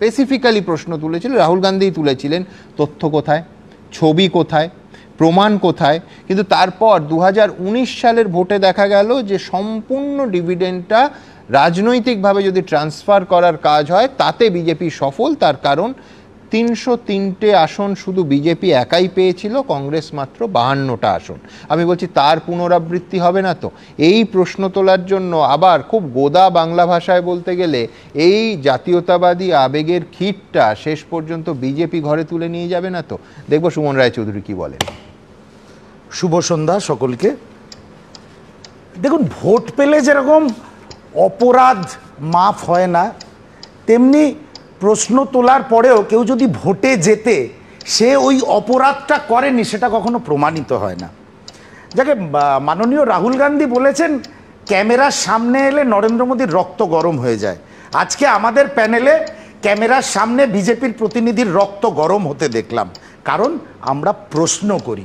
Specifically প্রশ্ন তুলেছিল, রাহুল গান্ধীই তুলেছিলেন তথ্য কোথায়, ছবি কোথায়, প্রমাণ কোথায়, কিন্তু তারপর দু হাজার উনিশ সালের ভোটে দেখা গেল যে সম্পূর্ণ ডিভিডেন্ডটা রাজনৈতিকভাবে যদি ট্রান্সফার করার কাজ হয়, তাতে বিজেপি সফল, তার কারণ তিনশো তিনটে আসন শুধু বিজেপি একাই পেয়েছিল, কংগ্রেস মাত্র বাহান্নটা আসন। আমি বলছি, তার পুনরাবৃত্তি হবে না তো? এই প্রশ্ন তোলার জন্য আবার খুব গোদা বাংলা ভাষায় বলতে গেলে এই জাতীয়তাবাদী আবেগের খিটটা শেষ পর্যন্ত বিজেপি ঘরে তুলে নিয়ে যাবে না তো? দেখব সুমন রায়চৌধুরী কি বলেন। শুভ সন্ধ্যা সকলকে। দেখুন, ভোট পেলে যেরকম অপরাধ মাফ হয় না, তেমনি প্রশ্ন তোলার পরেও কেউ যদি ভোটে যেতে সে ওই অপরাধটা করেনি, সেটা কখনো প্রমাণিত হয় না। যাকে মাননীয় রাহুল গান্ধী বলেছেন, ক্যামেরার সামনে এলে নরেন্দ্র মোদীর রক্ত গরম হয়ে যায়। আজকে আমাদের প্যানেলে ক্যামেরার সামনে বিজেপির প্রতিনিধির রক্ত গরম হতে দেখলাম। কারণ আমরা প্রশ্ন করি।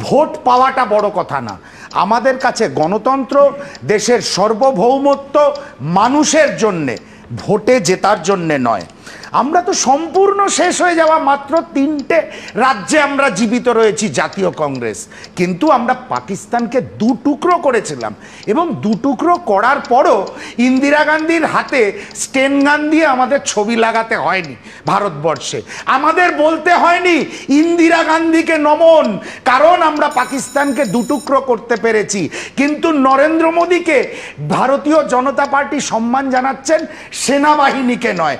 ভোট পাওয়াটা বড় কথা না। আমাদের কাছে গণতন্ত্র দেশের সার্বভৌমত্ব মানুষের জন্যে। ভোটে জেতার জন্যে নয় আমরা তো সম্পূর্ণ শেষ হয়ে যাওয়া মাত্র তিনটে রাজ্যে আমরা জীবিত রয়েছি, জাতীয় কংগ্রেস। কিন্তু আমরা পাকিস্তানকে দু টুকরো করেছিলাম এবং দু টুকরো করার পরও ইন্দিরা গান্ধীর হাতে স্টেন গান দিয়ে আমাদের ছবি লাগাতে হয়নি ভারতবর্ষে। আমাদের বলতে হয়নি ইন্দিরা গান্ধীকে নমন, কারণ আমরা পাকিস্তানকে দুটুকরো করতে পেরেছি। কিন্তু নরেন্দ্র মোদীকে ভারতীয় জনতা পার্টি সম্মান জানাচ্ছেন সেনাবাহিনীকে নয়,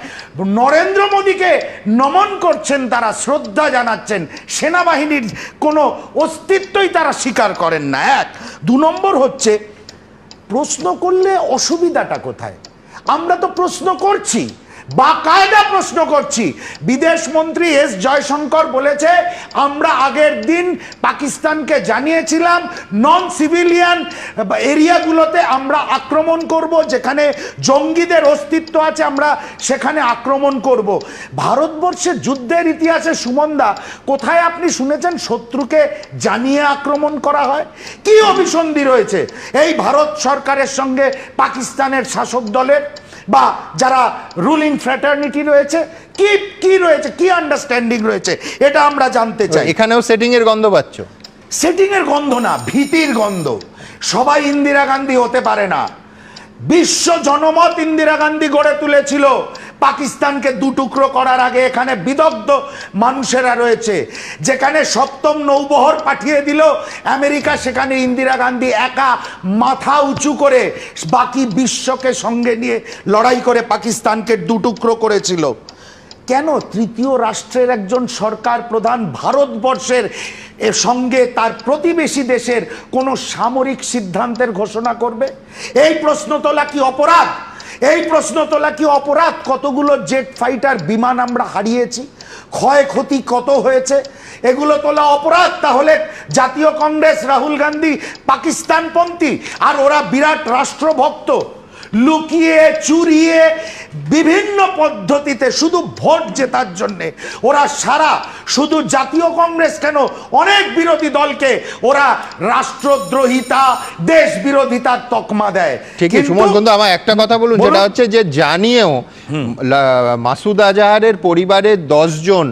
নরেন্দ্র মোদীকে নমন করছেন, তারা শ্রদ্ধা জানাচ্ছেন। সেনাবাহিনীর কোনো অস্তিত্বই তারা স্বীকার করেন না। এক, দু নম্বর হচ্ছে, প্রশ্ন করলে অসুবিধাটা কোথায়? আমরা তো প্রশ্ন করছি। বা কায়দা প্রশ্ন করছি। বিদেশ মন্ত্রী এস জয়শঙ্কর বলেছে, আমরা আগের দিন পাকিস্তানকে জানিয়েছিলাম নন সিভিলিয়ান এরিয়াগুলোতে আমরা আক্রমণ করব, যেখানে জঙ্গিদের অস্তিত্ব আছে, আমরা সেখানে আক্রমণ করব। ভারতবর্ষের যুদ্ধের ইতিহাসে সুমনদা, কোথায় আপনি শুনেছেন শত্রুকে জানিয়ে আক্রমণ করা হয়? কি অভিসন্ধি রয়েছে? এই ভারত সরকারের সঙ্গে পাকিস্তানের শাসক দলের বা যারা রুলিং ফ্র্যাটার্নিটি রয়েছে কি কি রয়েছে কি আন্ডারস্ট্যান্ডিং রয়েছে এটা আমরা জানতে চাই। এখানেও সেটিং এর গন্ধ পাচ্ছ। সেটিং এর গন্ধ না ভীতির গন্ধ। সবাই ইন্দিরা গান্ধী হতে পারে না। বিশ্ব জনমত ইন্দিরা গান্ধী গড়ে তুলেছিল। পাকিস্তানকে দুটুকরো করার আগে এখানে বিদগ্ধ মানুষেরা রয়েছে। যেখানে সপ্তম নৌবহর পাঠিয়ে দিল, আমেরিকা সেখানে ইন্দিরা গান্ধী একা মাথা উঁচু করে বাকি বিশ্বকে সঙ্গে নিয়ে লড়াই করে পাকিস্তানকে দুটুকরো করেছিল। কেন তৃতীয় রাষ্ট্রের একজন সরকার প্রধান ভারতবর্ষের এর সঙ্গে তার প্রতিবেশী দেশের কোনো সামরিক সিদ্ধান্তের ঘোষণা করবে? এই প্রশ্ন তোলা কি অপরাধ? এই প্রশ্ন তোলা কি অপরাধ? কতগুলো জেট ফাইটার বিমান আমরা হারিয়েছি? ক্ষয়ক্ষতি কত হয়েছে? এগুলো তোলা অপরাধ? তাহলে জাতীয় কংগ্রেস, রাহুল গান্ধী, পাকিস্তানপন্থী, আর ওরা বিরাট রাষ্ট্রভক্ত। লুকিয়ে চুরিয়ে বিভিন্ন পদ্ধতিতে শুধু ভোট জেতার জন্যে ওরা সারা শুধু জাতীয় কংগ্রেস কেন অনেক বিরোধী দলকে ওরা রাষ্ট্রদ্রোহিতা দেশ বিরোধিতার তকমা দেয়। ঠিকই সুমন কিন্তু আমার একটা কথা বলুন। যেটা হচ্ছে যে জানিয়েও মাসুদ আজাহারের পরিবারের দশজন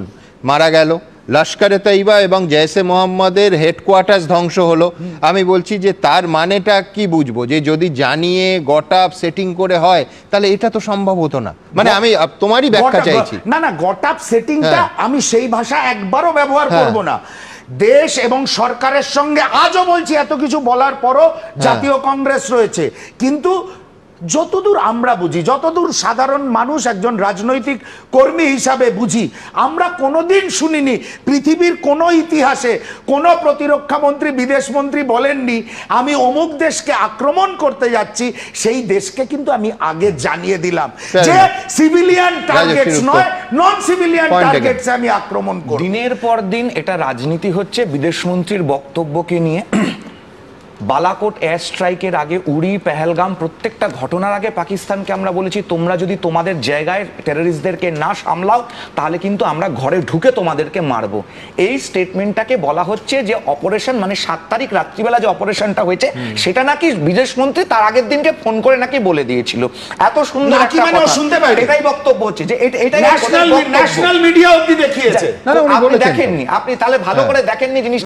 মারা গেল। লস্করে তৈবা এবং জয়সে মোহাম্মদের হেডকোয়ার্টার্স ধ্বংস হলো। আমি বলছি যে তার মানেটা কি বুঝব? যে যদি জানিয়ে গটা সেটিং করে হয় তাহলে এটা তো সম্ভব হতো না। মানে আমি তোমারই ব্যাখ্যা চাইছি। না না গটাপ সেটিংটা হ্যাঁ। আমি সেই ভাষা একবারও ব্যবহার হ্যাঁ। করব না। দেশ এবং সরকারের সঙ্গে আজও বলছি এত কিছু বলার পরও জাতীয় কংগ্রেস রয়েছে। কিন্তু যতদূর আমরা বুঝি যতদূর সাধারণ মানুষ একজন রাজনৈতিক কর্মী হিসাবে বুঝি আমরা কোনোদিন শুনিনি পৃথিবীর কোনো ইতিহাসে কোনো প্রতিরক্ষা মন্ত্রী বিদেশ মন্ত্রী বলেননি আমি অমুক দেশকে আক্রমণ করতে যাচ্ছি সেই দেশকে কিন্তু আমি আগে জানিয়ে দিলাম যে সিভিলিয়ান টার্গেটস নয় নন সিভিলিয়ান. টার্গেটস আমি আক্রমণ করব। দিনের পর দিন এটা রাজনীতি হচ্ছে বিদেশমন্ত্রীর বক্তব্যকে নিয়ে বালাকোট এয়ার স্ট্রাইকের আগে উড়ি পেহেলগাম প্রত্যেকটা ঘটনার আগে পাকিস্তানকে আমরা বলেছি তোমরা যদি তোমাদের জায়গায় টেররিস্টদেরকে না সামলাও তাহলে কিন্তু আমরা ঘরে ঢুকে তোমাদেরকে মারবো এই স্টেটমেন্টটাকে বলা হচ্ছে যে অপারেশন মানে সাত তারিখ রাত্রিবেলা যে অপারেশনটা হয়েছে সেটা নাকি বিদেশমন্ত্রী তার আগের দিনকে ফোন করে নাকি বলে দিয়েছিল এত সুন্দর মানে। শুনতে? এটাই বক্তব্য হচ্ছে যে এটা- এটাই ন্যাশনাল মিডিয়া অব্দি দেখিয়েছে। দেখেননি আপনি তাহলে ভালো হ্যাঁ। করে দেখেননি জিনিস